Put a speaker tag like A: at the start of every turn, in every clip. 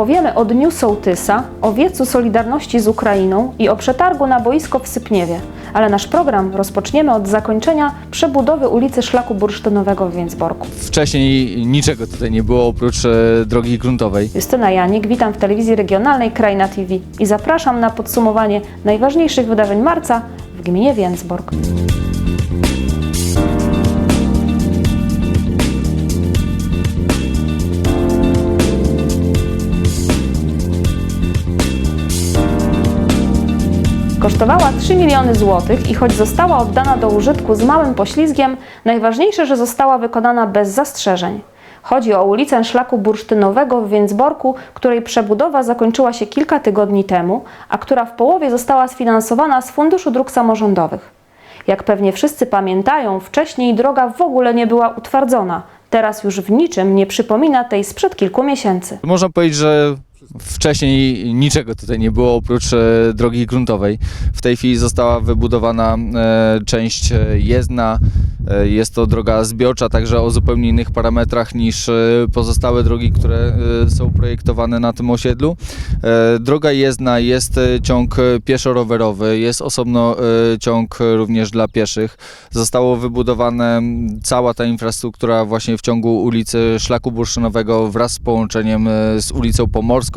A: Opowiemy o Dniu Sołtysa, o wiecu Solidarności z Ukrainą i o przetargu na boisko w Sypniewie. Ale nasz program rozpoczniemy od zakończenia przebudowy ulicy Szlaku Bursztynowego w Więcborku.
B: Wcześniej niczego tutaj nie było oprócz e, drogi gruntowej.
A: Justyna Janik, witam w telewizji regionalnej Krajna TV i zapraszam na podsumowanie najważniejszych wydarzeń marca w gminie Więcbork. Kosztowała 3 miliony złotych i choć została oddana do użytku z małym poślizgiem, najważniejsze, że została wykonana bez zastrzeżeń. Chodzi o ulicę Szlaku Bursztynowego w Więcborku, której przebudowa zakończyła się kilka tygodni temu, a która w połowie została sfinansowana z Funduszu Dróg Samorządowych. Jak pewnie wszyscy pamiętają, wcześniej droga w ogóle nie była utwardzona. Teraz już w niczym nie przypomina tej sprzed kilku miesięcy.
B: Można powiedzieć, że wcześniej niczego tutaj nie było oprócz e, drogi gruntowej. W tej chwili została wybudowana e, część e, jezdna. Jest to droga zbiorcza, także o zupełnie innych parametrach niż pozostałe drogi, które są projektowane na tym osiedlu. Droga jezdna jest ciąg pieszo-rowerowy, jest osobno ciąg również dla pieszych. Zostało wybudowane cała ta infrastruktura właśnie w ciągu ulicy Szlaku Bursztynowego wraz z połączeniem z ulicą Pomorską.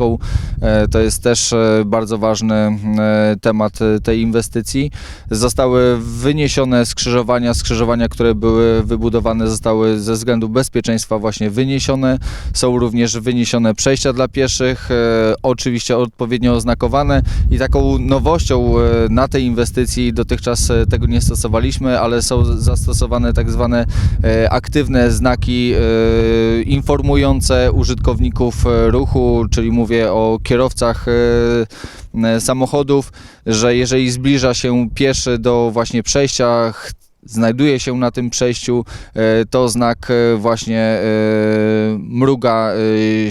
B: E, To jest też e, bardzo ważny e, temat tej inwestycji. Zostały wyniesione skrzyżowania, skrzyżowania, które były wybudowane zostały ze względu bezpieczeństwa właśnie wyniesione. Są również wyniesione przejścia dla pieszych, oczywiście odpowiednio oznakowane i taką nowością na tej inwestycji dotychczas tego nie stosowaliśmy, ale są zastosowane tak zwane aktywne znaki informujące użytkowników ruchu, czyli mówię o kierowcach e, e, samochodów, że jeżeli zbliża się pieszy do właśnie przejścia, znajduje się na tym przejściu, e, to znak e, właśnie e, mruga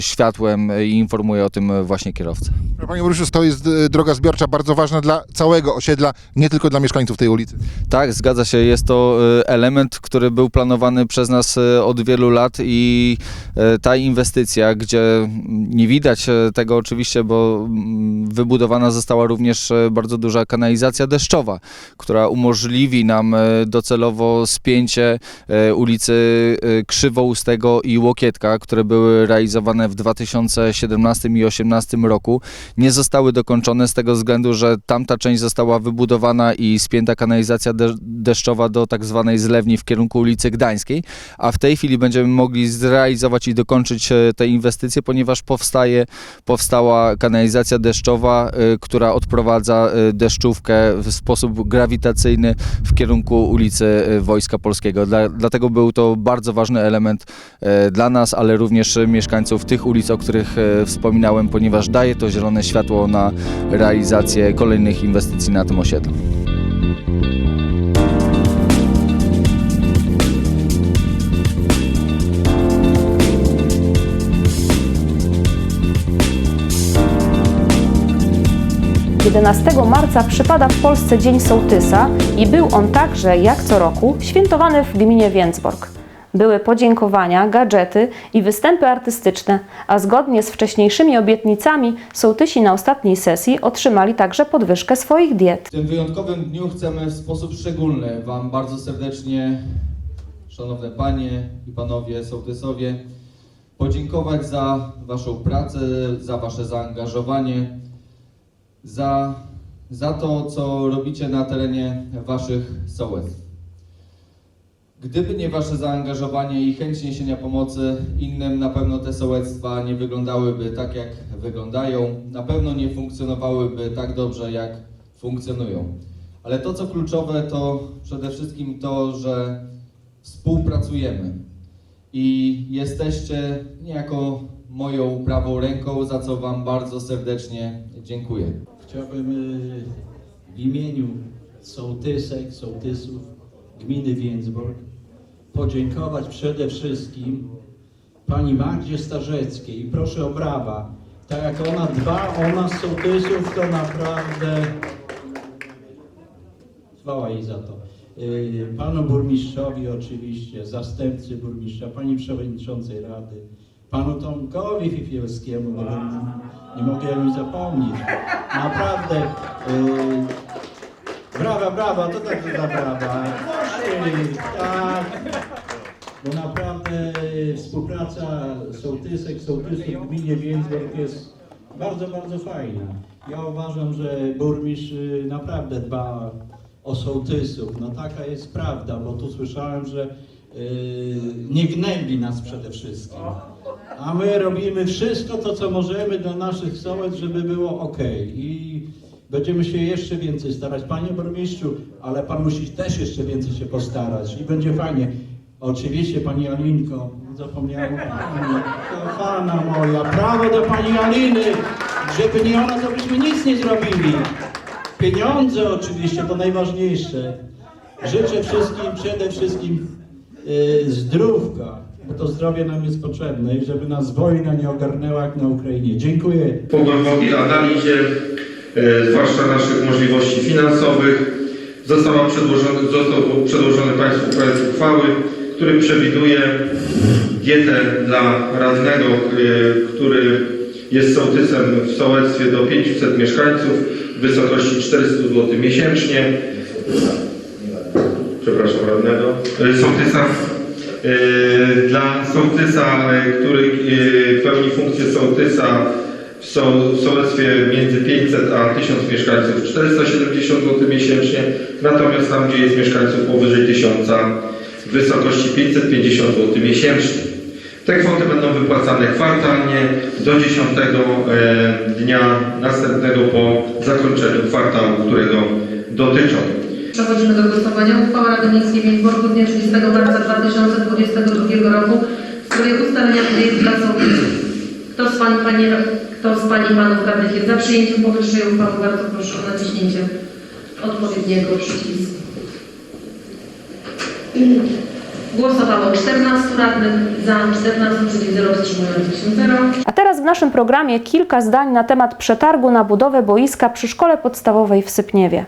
B: światłem i informuje o tym właśnie kierowcę.
C: Panie burmistrzu, to jest droga zbiorcza bardzo ważna dla całego osiedla, nie tylko dla mieszkańców tej ulicy.
B: Tak, zgadza się. Jest to element, który był planowany przez nas od wielu lat i ta inwestycja, gdzie nie widać tego oczywiście, bo mm, wybudowana została również bardzo duża kanalizacja deszczowa, która umożliwi nam e, docelowo spięcie e, ulicy e, Krzywoustego i Łokietka, które były realizowane w 2017 i 2018 roku nie zostały dokończone z tego względu, że tamta część została wybudowana i spięta kanalizacja de- deszczowa do tak zwanej zlewni w kierunku ulicy Gdańskiej, a w tej chwili będziemy mogli zrealizować i dokończyć e, te inwestycje, ponieważ powstaje, powstała kanalizacja deszczowa, która odprowadza deszczówkę w sposób grawitacyjny w kierunku ulicy e, Wojska Polskiego. Dla, dlatego był to bardzo ważny element e, dla nas, ale również mieszkańców tych ulic, o których e, wspominałem, ponieważ daje to zielone światło na realizację kolejnych inwestycji na tym osiedlu.
A: - 11 marca przypada w Polsce Dzień Sołtysa i był on także, jak co roku, świętowany w gminie Więcbork. Były podziękowania, gadżety i występy artystyczne, a zgodnie z wcześniejszymi obietnicami sołtysi na ostatniej sesji otrzymali także podwyżkę swoich diet.
B: W tym wyjątkowym dniu chcemy w sposób szczególny Wam bardzo serdecznie, szanowne panie i panowie sołtysowie, podziękować za Waszą pracę, za Wasze zaangażowanie, za, za to, co robicie na terenie Waszych sołectw. Gdyby nie Wasze zaangażowanie i chęć niesienia pomocy innym, na pewno te sołectwa nie wyglądałyby tak, jak wyglądają, na pewno nie funkcjonowałyby tak dobrze, jak funkcjonują. Ale to, co kluczowe, to przede wszystkim to, że współpracujemy i jesteście niejako moją prawą ręką, za co Wam bardzo serdecznie dziękuję.
D: Chciałbym y, w imieniu sołtysek, sołtysów gminy Więcborg podziękować przede wszystkim pani Magdzie Starzeckiej i proszę o brawa. Tak jak ona dba o nas sołtysów, to naprawdę chwała jej za to. Y, Panu burmistrzowi oczywiście, zastępcy burmistrza, pani przewodniczącej rady, panu Tomkowi Fifielskiemu, wiem, nie nim zapomnieć. Naprawdę, yy, brawa, brawa, to tak za brawa. Proszę, tak. Bo naprawdę współpraca sołtysek, sołtysów w gminie Więcbork jest bardzo, bardzo fajna. Ja uważam, że burmistrz y, naprawdę dba o sołtysów. No taka jest prawda, bo tu słyszałem, że y, nie gnębi nas przede wszystkim. A my robimy wszystko to, co możemy dla naszych sołec, żeby było ok. I będziemy się jeszcze więcej starać. Panie burmistrzu, ale pan musi też jeszcze więcej się postarać i będzie fajnie. Oczywiście Pani Alinko, zapomniałem Pani, kochana moja, prawo do Pani Aliny, żeby nie ona, to byśmy nic nie zrobili. Pieniądze oczywiście, to najważniejsze. Życzę wszystkim, przede wszystkim yy, zdrówka, to zdrowie nam jest potrzebne i żeby nas wojna nie ogarnęła jak na Ukrainie. Dziękuję.
E: po głębokiej analizie, e, zwłaszcza naszych możliwości finansowych, została przedłożony, został przedłożony Państwu projekt uchwały, który przewiduje dietę dla radnego, e, który jest sołtysem w sołectwie do 500 mieszkańców w wysokości 400 zł miesięcznie. Przepraszam radnego. Sołtysa dla sołtysa, e, który e, pełni funkcję sołtysa w so- w sołectwie między 500 a 1000 mieszkańców 470 zł miesięcznie, natomiast tam, gdzie jest mieszkańców powyżej 1000 w wysokości 550 zł miesięcznie. Te kwoty będą wypłacane kwartalnie do 10 e, dnia następnego po zakończeniu kwartału, którego dotyczą.
F: Przechodzimy do głosowania. Uchwała Rady Miejskiej w Więcborku z dnia 30 marca 2022 roku w sprawie ustalenia diet dla. Kto z Pań, Panie, kto z Pań i Panów Radnych jest za przyjęciem powyższej uchwały? Bardzo proszę o naciśnięcie odpowiedniego przycisku. Głosowało 14 radnych, za 14, przeciw 0, wstrzymujących się 0.
A: A teraz w naszym programie kilka zdań na temat przetargu na budowę boiska przy szkole podstawowej w Sypniewie.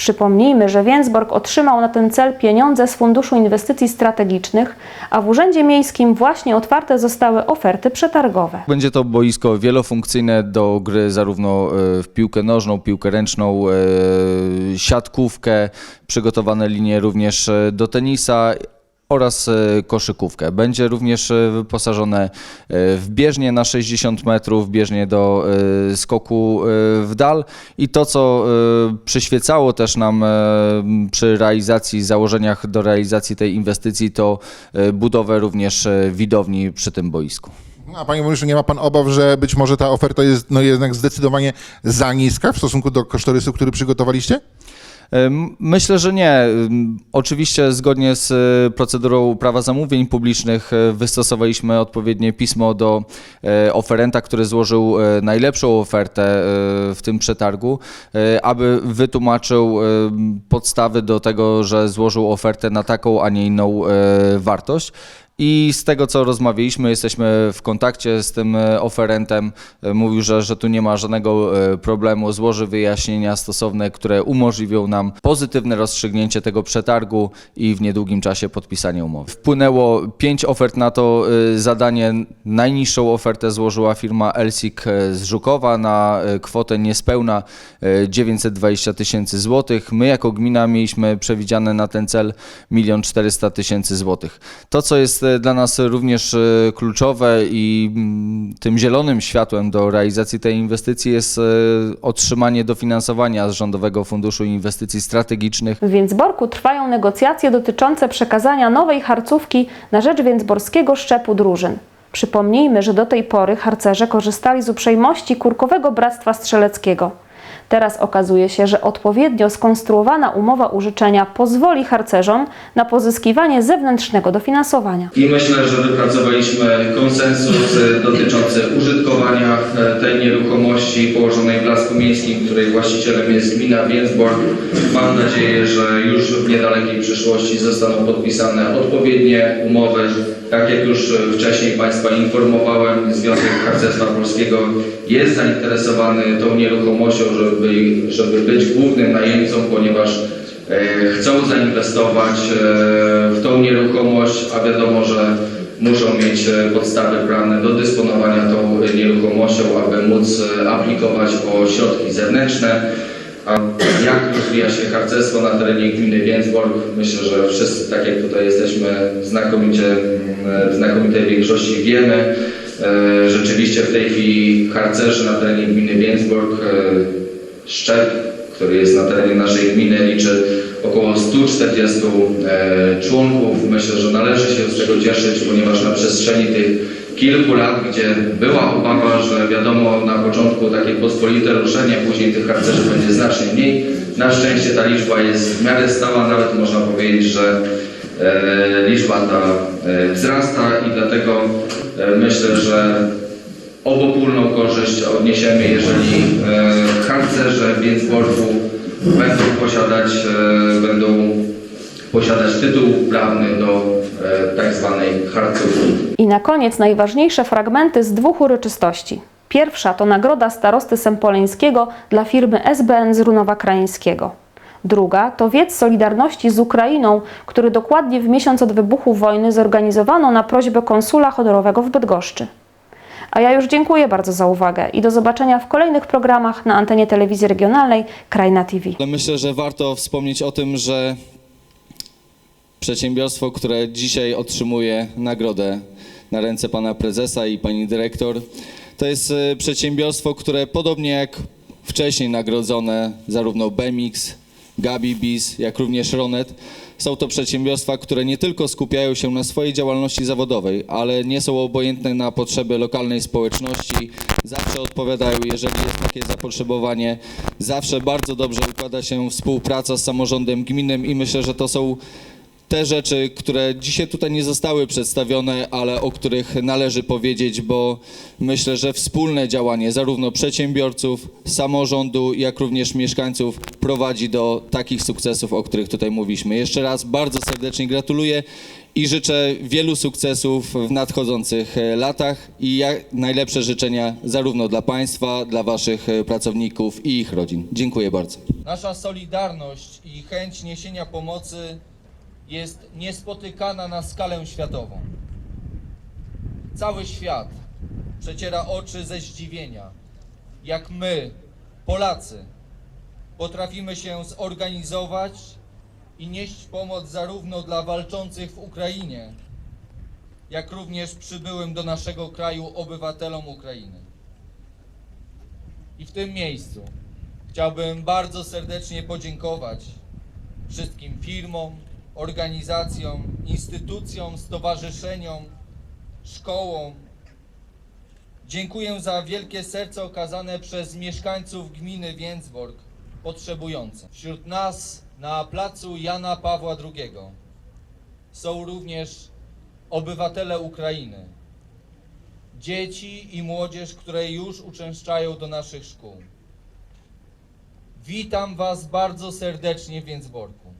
A: Przypomnijmy, że Więcborg otrzymał na ten cel pieniądze z Funduszu Inwestycji Strategicznych, a w Urzędzie Miejskim właśnie otwarte zostały oferty przetargowe.
B: Będzie to boisko wielofunkcyjne do gry zarówno e, w piłkę nożną, piłkę ręczną, e, siatkówkę, przygotowane linie również e, do tenisa oraz e, koszykówkę. Będzie również e, wyposażone e, w bieżnię na 60 metrów, bieżnię do skoku w dal i to, co przyświecało też nam przy realizacji, założeniach do realizacji tej inwestycji, to budowę również widowni przy tym boisku.
C: No, A panie burmistrzu, nie ma pan obaw, że być może ta oferta jest no, jednak zdecydowanie za niska w stosunku do kosztorysu, który przygotowaliście?
B: Myślę, że nie. Oczywiście zgodnie z e, procedurą prawa zamówień publicznych e, wystosowaliśmy odpowiednie pismo do e, oferenta, który złożył najlepszą ofertę w tym przetargu, aby wytłumaczył podstawy do tego, że złożył ofertę na taką, a nie inną wartość. I z tego, co rozmawialiśmy, jesteśmy w kontakcie z tym e, oferentem. E, Mówił, że, że tu nie ma żadnego e, problemu, złoży wyjaśnienia stosowne, które umożliwią nam pozytywne rozstrzygnięcie tego przetargu i w niedługim czasie podpisanie umowy. Wpłynęło pięć ofert na to zadanie. Najniższą ofertę złożyła firma Elsik z Żukowa na kwotę niespełna e, 920 tysięcy złotych. My jako gmina mieliśmy przewidziane na ten cel 1 400 tysięcy złotych. To, co jest dla nas również e, kluczowe i mm, tym zielonym światłem do realizacji tej inwestycji jest e, otrzymanie dofinansowania z Rządowego Funduszu Inwestycji Strategicznych.
A: W Więcborku trwają negocjacje dotyczące przekazania nowej harcówki na rzecz więcborskiego szczepu drużyn. Przypomnijmy, że do tej pory harcerze korzystali z uprzejmości Kurkowego Bractwa Strzeleckiego. Teraz okazuje się, że odpowiednio skonstruowana umowa użyczenia pozwoli harcerzom na pozyskiwanie zewnętrznego dofinansowania.
E: I myślę, że wypracowaliśmy konsensus dotyczący użytkowania e, tej nieruchomości położonej w Lasku Miejskim, której właścicielem jest gmina Więcbork. Mam nadzieję, że już w niedalekiej przyszłości zostaną podpisane odpowiednie umowy. Tak jak już wcześniej Państwa informowałem, Związek Harcerstwa Polskiego jest zainteresowany tą nieruchomością, żeby, żeby być głównym najemcą, ponieważ e, chcą zainwestować e, w tą nieruchomość, a wiadomo, że
G: muszą mieć e, podstawy prawne do dysponowania tą e, nieruchomością, aby móc e, aplikować o środki zewnętrzne. Jak rozwija się harcerstwo na terenie gminy Więcborg? Myślę, że wszyscy, tak jak tutaj jesteśmy, znakomicie, w znakomitej większości wiemy. E, Rzeczywiście w tej chwili harcerzy na terenie gminy Więcborg, e, Szczep, który jest na terenie naszej gminy, liczy około 140 e, członków. Myślę, że należy się z tego cieszyć, ponieważ na przestrzeni tych kilku lat, gdzie była obawa, że wiadomo na początku takie pospolite ruszenie, później tych harcerzy będzie znacznie mniej. Na szczęście ta liczba jest w miarę stała, nawet można powiedzieć, że e, liczba ta e, wzrasta i dlatego e, myślę, że obopólną korzyść odniesiemy, jeżeli e, harcerze w Więcborgu będą posiadać, będą posiadać tytuł prawny do e, tak zwanej harcerki.
A: I na koniec najważniejsze fragmenty z dwóch uroczystości. Pierwsza to nagroda starosty sempoleńskiego dla firmy SBN z Runowa Krajeńskiego. Druga to wiec Solidarności z Ukrainą, który dokładnie w miesiąc od wybuchu wojny zorganizowano na prośbę konsula honorowego w Bydgoszczy. A ja już dziękuję bardzo za uwagę i do zobaczenia w kolejnych programach na antenie telewizji regionalnej Krajna TV.
B: Myślę, że warto wspomnieć o tym, że przedsiębiorstwo, które dzisiaj otrzymuje nagrodę na ręce pana prezesa i pani dyrektor, to jest e, przedsiębiorstwo, które podobnie jak wcześniej nagrodzone zarówno Bemix, Gabi Bis, jak również Ronet, są to przedsiębiorstwa, które nie tylko skupiają się na swojej działalności zawodowej, ale nie są obojętne na potrzeby lokalnej społeczności, zawsze odpowiadają, jeżeli jest takie zapotrzebowanie, zawsze bardzo dobrze układa się współpraca z samorządem gminnym i myślę, że to są te rzeczy, które dzisiaj tutaj nie zostały przedstawione, ale o których należy powiedzieć, bo myślę, że wspólne działanie zarówno przedsiębiorców, samorządu, jak również mieszkańców prowadzi do takich sukcesów, o których tutaj mówiliśmy. Jeszcze raz bardzo serdecznie gratuluję i życzę wielu sukcesów w nadchodzących e, latach i najlepsze życzenia zarówno dla Państwa, dla Waszych e, pracowników i ich rodzin. Dziękuję bardzo.
H: Nasza solidarność i chęć niesienia pomocy jest niespotykana na skalę światową. Cały świat przeciera oczy ze zdziwienia, jak my, Polacy, potrafimy się zorganizować i nieść pomoc zarówno dla walczących w Ukrainie, jak również przybyłym do naszego kraju obywatelom Ukrainy. I w tym miejscu Chciałbym bardzo serdecznie podziękować wszystkim firmom, organizacjom, instytucjom, stowarzyszeniom, szkołom. Dziękuję za wielkie serce okazane przez mieszkańców gminy Więcborg potrzebującym. Wśród nas na placu Jana Pawła II są również obywatele Ukrainy, dzieci i młodzież, które już uczęszczają do naszych szkół. Witam Was bardzo serdecznie w Więcborku.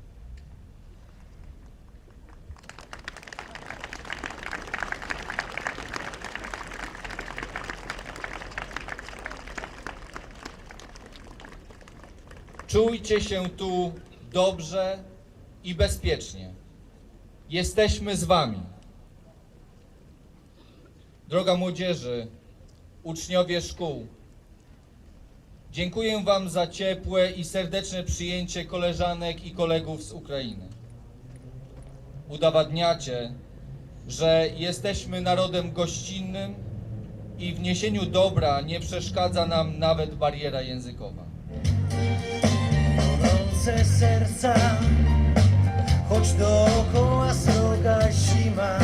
H: Czujcie się tu dobrze i bezpiecznie. Jesteśmy z Wami. Droga młodzieży, uczniowie szkół, Dziękuję Wam za ciepłe i serdeczne przyjęcie koleżanek i kolegów z Ukrainy. Udowadniacie, że jesteśmy narodem gościnnym i w niesieniu dobra nie przeszkadza nam nawet bariera językowa.
I: Gorące serca, choć dookoła sroga zima.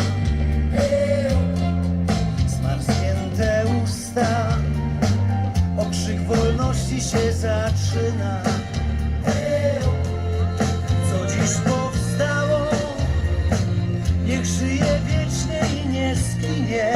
I: Zmarznięte usta, okrzyk wolności się zaczyna. Co dziś powstało, niech żyje wiecznie i nie zginie.